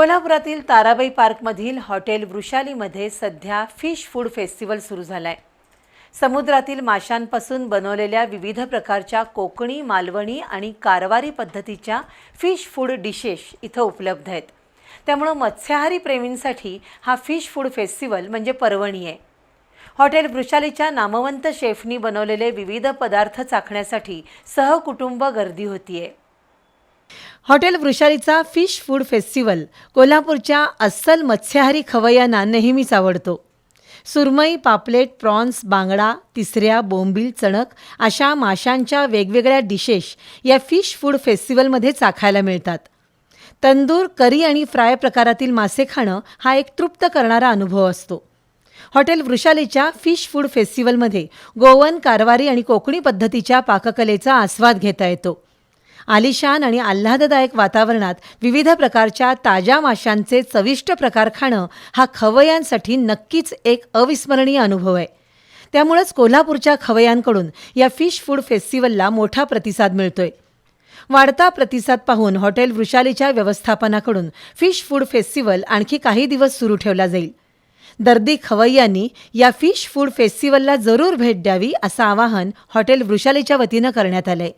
कोल्हापुरातील ताराबाई पार्कमधील हॉटेल वृषालीमध्ये सध्या fish food festival सुरू झाला आहे समुद्रातील माशांपासून बनवलेल्या विविध प्रकारच्या कोकणी मालवणी आणि कारवारी पद्धतीच्या फिश फूड डिशेश इथं उपलब्ध आहेत. त्यामुळं मत्स्याहारी प्रेमींसाठी हा फिश फूड फेस्टिवल म्हणजे पर्वणी आहे हॉटेल वृषालीच्या नामवंत शेफनी बनवलेले विविध पदार्थ चाखण्यासाठी सहकुटुंब गर्दी होतीये. हॉटेल वृषालीचा फिश फूड फेस्टिवल कोल्हापूरच्या अस्सल मत्स्याहारी खवय्यांना नेहमीच आवडतो. सुरमई पापलेट प्रॉन्स बांगडा तिसऱ्या बोंबील चणक अशा माशांच्या वेगवेगळ्या डिशेस या फिश फूड फेस्टिवलमध्ये चाखायला मिळतात. तंदूर करी आणि फ्राय प्रकारातील मासे खाणं हा एक तृप्त करणारा अनुभव असतो. हॉटेल वृषालीच्या फिश फूड फेस्टिवलमध्ये गोवन कारवारी आणि कोकणी पद्धतीच्या पाककलेचा आस्वाद घेता येतो. आलिशान आणि आल्हाददायक वातावरणात विविध प्रकारच्या ताज्या माशांचे चविष्ट प्रकार खाणं हा खवयांसाठी नक्कीच एक अविस्मरणीय अनुभव आहे. त्यामुळंच कोल्हापूरच्या खवयांकडून या फिश फूड फेस्टिवलला मोठा प्रतिसाद मिळतोय. वाढता प्रतिसाद पाहून हॉटेल वृषालीच्या व्यवस्थापनाकडून फिश फूड फेस्टिवल आणखी काही दिवस सुरू ठेवला जाईल. दर्दी खवय्यांनी या फिश फूड फेस्टिवलला जरूर भेट द्यावी असं आवाहन हॉटेल वृषालीच्या वतीनं करण्यात आलं आहे